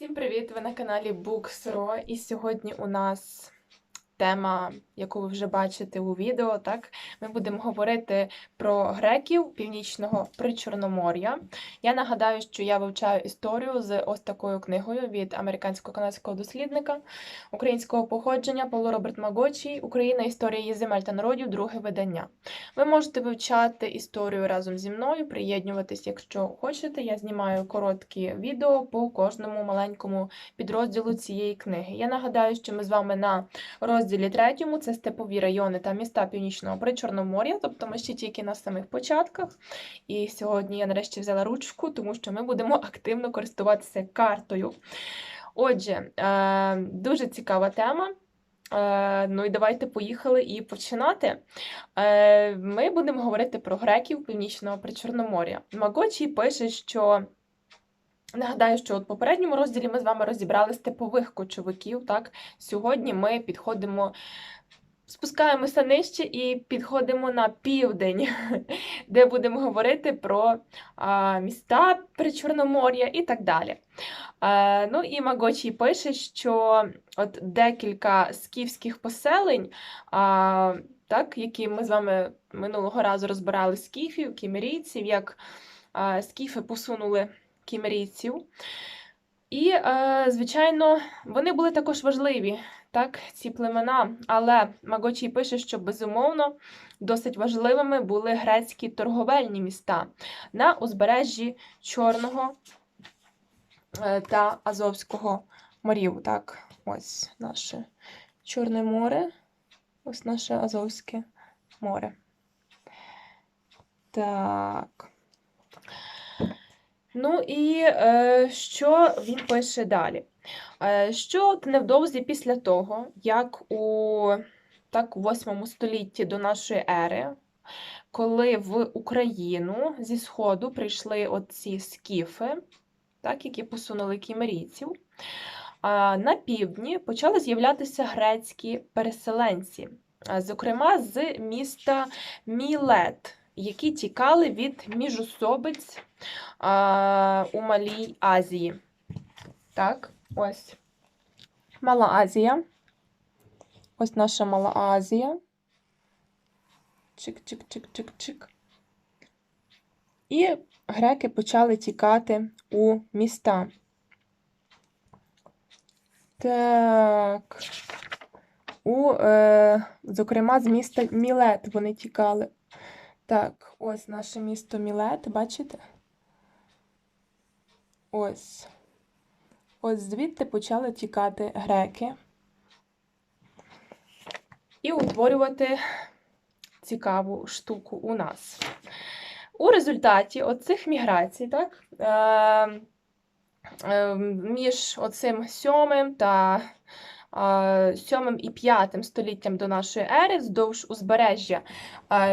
Всім привіт! Ви на каналі Буксро. і сьогодні у нас тема, яку ви вже бачите у відео. Так, ми будемо говорити про греків північного причорномор'я. Я нагадаю, що я вивчаю історію з ось такою книгою від американсько-канадського дослідника українського походження Павло Роберт Магочій Україна, історія її земель та народів, друге видання. Ви можете вивчати історію разом зі мною, приєднуватись, якщо хочете. Я знімаю короткі відео по кожному маленькому підрозділу цієї книги. Я нагадаю, що ми з вами на розділі третьому це степові райони та міста Північного Причорномор'я, тобто ми ще тільки на самих початках. І сьогодні я нарешті взяла ручку, тому що ми будемо активно користуватися картою. Отже, е, дуже цікава тема. Е, Ну і давайте поїхали і починати. Е, Ми будемо говорити про греків Північного Причорномор'я. Магочій пише, що. Нагадаю, що в попередньому розділі ми з вами розібрали степових кочовиків. Так? Сьогодні ми підходимо, спускаємося нижче і підходимо на південь, де будемо говорити про а, міста Причорномор'я і так далі. Е, ну і Магочій пише, що от декілька скіфських поселень, а, так, які ми з вами минулого разу розбирали скіфів, кімерійців, як а, скіфи посунули кімерійців. І, е, звичайно, вони були також важливі, так, ці племена. Але Магочій пише, що безумовно досить важливими були грецькі торговельні міста на узбережжі Чорного е, та Азовського морів. Так, ось наше Чорне море, ось наше Азовське море. Так. Ну і е, що він пише далі? Е, що невдовзі після того, як у так, 8 столітті до нашої ери, коли в Україну зі Сходу прийшли оці скіфи, так, які посунули кімерійців, на півдні почали з'являтися грецькі переселенці, зокрема з міста Мілет, які тікали від міжусобиць а, у Малій Азії. Так, ось. Мала Азія. Ось наша Мала Азія. Чик-чик-чик-чик-чик. І греки почали тікати у міста. Так. У, е, зокрема, з міста Мілет вони тікали. Так, ось наше місто Мілет, бачите? Ось. Ось звідти почали тікати греки і утворювати цікаву штуку у нас. У результаті оцих міграцій, так, е, е, між оцим сьомим та е, сьомим і п'ятим століттям до нашої ери, вздовж узбережжя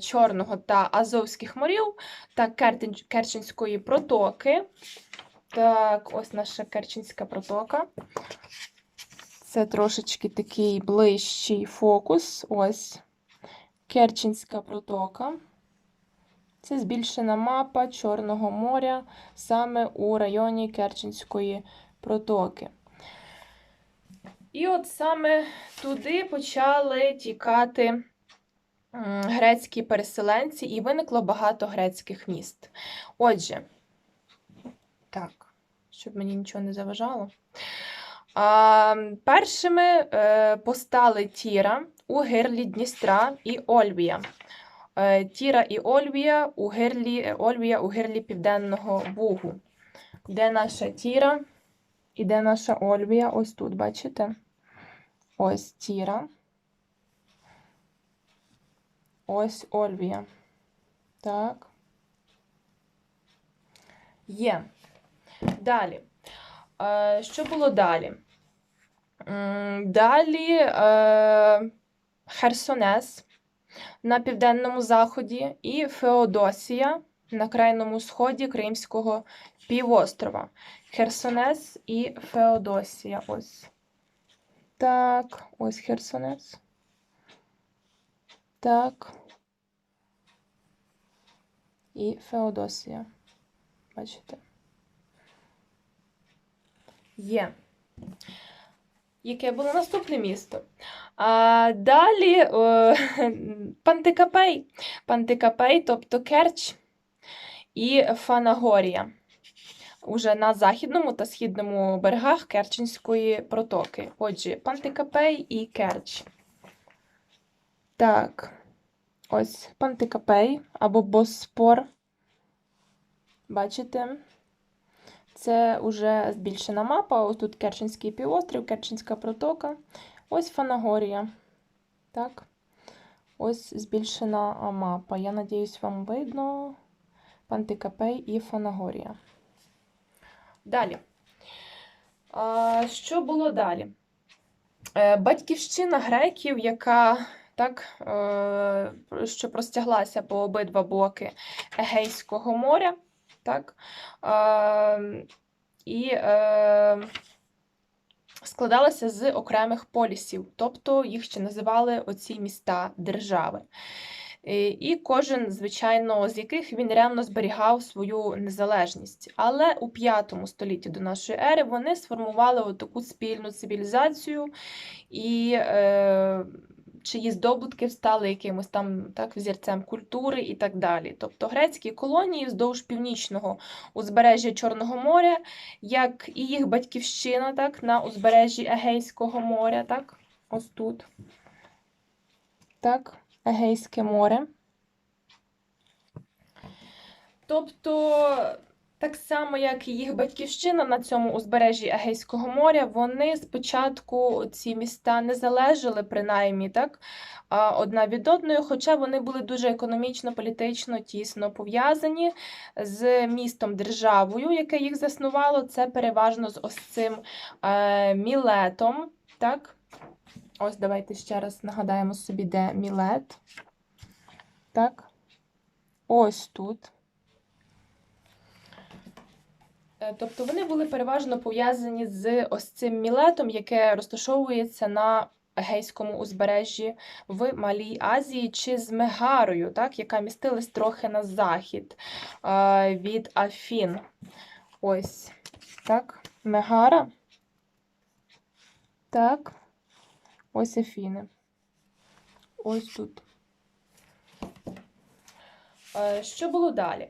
Чорного та Азовських морів та Керченської протоки. Так, ось наша Керченська протока. Це трошечки такий ближчий фокус. Ось Керченська протока. Це збільшена мапа Чорного моря саме у районі Керченської протоки. І от саме туди почали тікати грецькі переселенці, і виникло багато грецьких міст. Отже, так, щоб мені нічого не заважало. А, першими е, постали Тіра у гирлі Дністра і Ольвія. Е, Тіра і Ольвія у гирлі, е, Ольвія у гирлі Південного Бугу. Де наша Тіра і де наша Ольвія? Ось тут, бачите? Ось Тіра. Ось Ольвія. Так. Є. Далі. Е, що було далі? Далі е, Херсонес на південному заході і Феодосія на крайньому сході Кримського півострова. Херсонес і Феодосія. Ось. Так, ось Херсонес. Так. І Феодосія. Бачите? Є. Яке було наступне місто? А, далі е, Пантикапей. Пантикапей, тобто Керч і Фанагорія. Уже на західному та східному берегах Керченської протоки. Отже, Пантикапей і Керч. Так. Ось Пантикапей або Боспор. Бачите? Це вже збільшена мапа. Ось тут Керченський півострів, Керченська протока. Ось Фанагорія. Так. Ось збільшена мапа. Я надіюсь, вам видно. Пантикапей і Фанагорія. Далі. А, що було далі? Е, Батьківщина греків, яка так, е, що простяглася по обидва боки Егейського моря. Так, е, і е, складалася з окремих полісів, тобто їх ще називали оці міста держави. І і кожен, звичайно, з яких він ревно зберігав свою незалежність. Але у 5 столітті до нашої ери вони сформували таку спільну цивілізацію і е, чиї здобутки стали якимось там так, взірцем культури і так далі. Тобто грецькі колонії вздовж північного узбережжя Чорного моря, як і їх батьківщина так, на узбережжі Егейського моря, так, ось тут. Так. Егейське море. Тобто, так само, як і їх батьківщина на цьому узбережжі Егейського моря, вони спочатку ці міста не залежали, принаймні, так, одна від одної, хоча вони були дуже економічно, політично тісно пов'язані з містом державою, яке їх заснувало. Це переважно з ось цим е, Мілетом. так, Ось давайте ще раз нагадаємо собі, де мілет. Так. Ось тут. Е, тобто вони були переважно пов'язані з ось цим мілетом, яке розташовується на Егейському узбережжі в Малій Азії, чи з Мегарою, так, яка містилась трохи на захід е, від Афін. Ось. Так, Мегара. Так. Ось Афіни. Ось тут. Е, що було далі?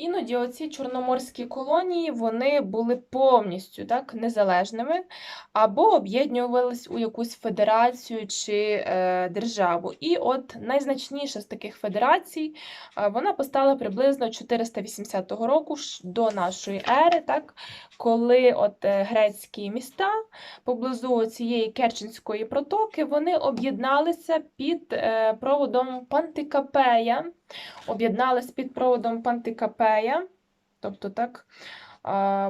Іноді оці чорноморські колонії вони були повністю так, незалежними або об'єднувались у якусь федерацію чи е, державу. І от найзначніша з таких федерацій е, вона постала приблизно 480 року до нашої ери, так, коли от е, грецькі міста поблизу цієї Керченської протоки вони об'єдналися під е, проводом Пантикапея об'єдналися під проводом Пантикапея, тобто так,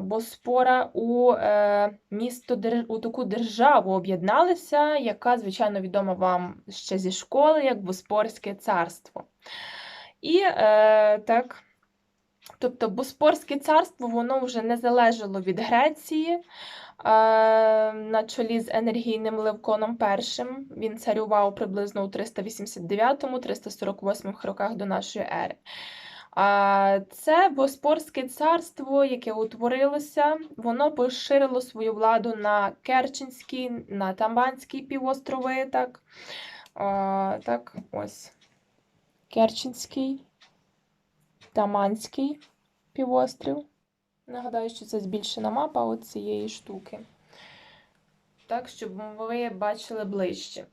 Боспора у е, місто у таку державу об'єдналися, яка, звичайно, відома вам ще зі школи, як Боспорське царство. І е, так, тобто Боспорське царство воно вже не залежало від Греції. Е, на чолі з енергійним Левконом І. Він царював приблизно у 389-348 роках до нашої ери. Це Боспорське царство, яке утворилося, воно поширило свою владу на Керченський, на Тамбанський півострови. Так, так ось. Керченський, Таманський півострів. Нагадаю, що це збільшена мапа от цієї штуки. Так, щоб ви бачили ближче.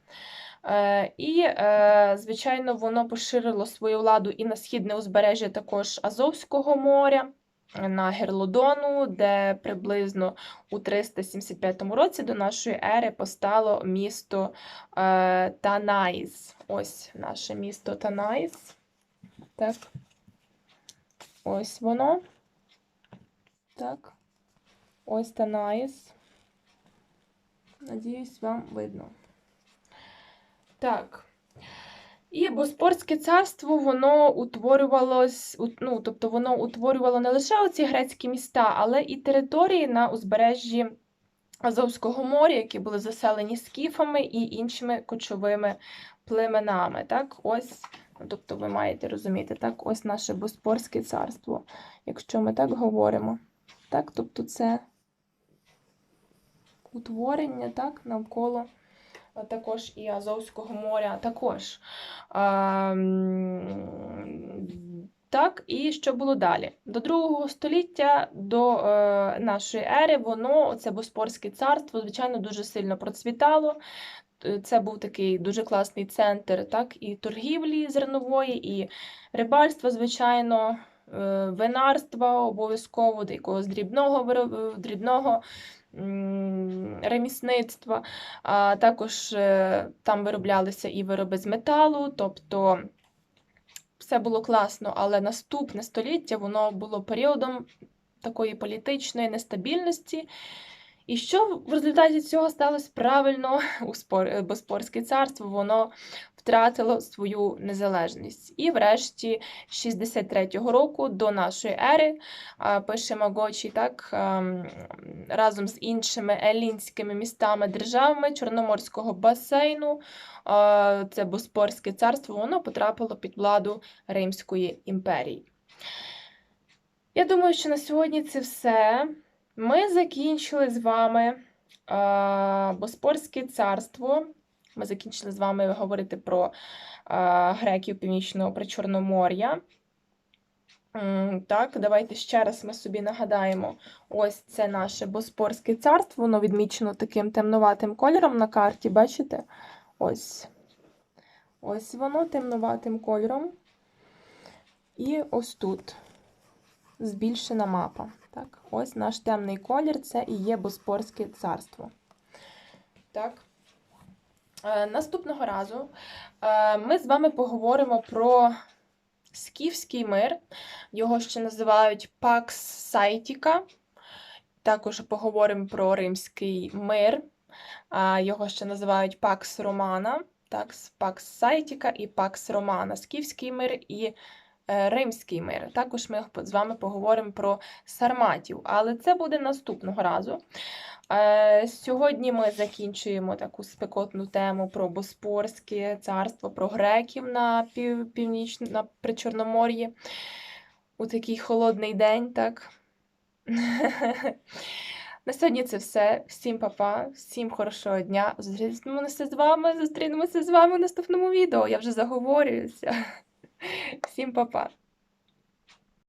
Е, І, е, звичайно, воно поширило свою владу і на східне узбережжя також Азовського моря, на Герлодону, де приблизно у 375 році до нашої ери постало місто е, Танаїс. Ось наше місто Танаїс. Так. Ось воно. Так, ось Танаїс. Надіюсь, вам видно. Так. І Боспорське царство, воно утворювалось, ну, тобто воно утворювало не лише оці грецькі міста, але і території на узбережжі Азовського моря, які були заселені скіфами і іншими кочовими племенами. Так, ось, ну, тобто ви маєте розуміти, так, ось наше Боспорське царство, якщо ми так говоримо. Так, тобто це утворення, так, навколо також і Азовського моря також. А, так, і що було далі? До другого століття, до е, нашої ери, воно, це Боспорське царство, звичайно, дуже сильно процвітало. Е, Це був такий дуже класний центр, так, і торгівлі зернової, і рибальства, звичайно, е, винарства обов'язково, до якогось дрібного дрібного ремісництва. Також е, там вироблялися і вироби з металу, тобто все було класно, але наступне століття воно було періодом такої політичної нестабільності. І що в результаті цього сталося правильно у е, Боспорське царство, воно втратило свою незалежність. І врешті 63-го року до нашої ери пише Магочі, так, ем, разом з іншими елінськими містами державами Чорноморського басейну, це Боспорське царство, воно потрапило під владу Римської імперії. Я думаю, що на сьогодні це все. Ми закінчили з вами Боспорське царство. Ми закінчили з вами говорити про греків Північного Причорномор'я. Так, давайте ще раз ми собі нагадаємо. Ось це наше Боспорське царство, воно відмічено таким темнуватим кольором на карті, бачите? Ось. Ось воно темнуватим кольором. І ось тут збільшена мапа. Так, ось наш темний колір це і є Боспорське царство. Так. Е, наступного разу е, ми з вами поговоримо про скіфський мир. Його ще називають Пакс Сайтіка. Також поговоримо про римський мир. Його ще називають Пакс Романа. Так, Пакс Сайтіка і Пакс Романа. Скіфський мир і Римський мир. Також ми з вами поговоримо про сарматів, але це буде наступного разу. Е, Сьогодні ми закінчуємо таку спекотну тему про Боспорське царство, про греків на пів, північ... на Причорномор'ї у такий холодний день, так? На сьогодні це все. Всім па-па, всім хорошого дня. Зустрінемося з вами, зустрінемося з вами в наступному відео. Я вже заговорююся. Всім па-па.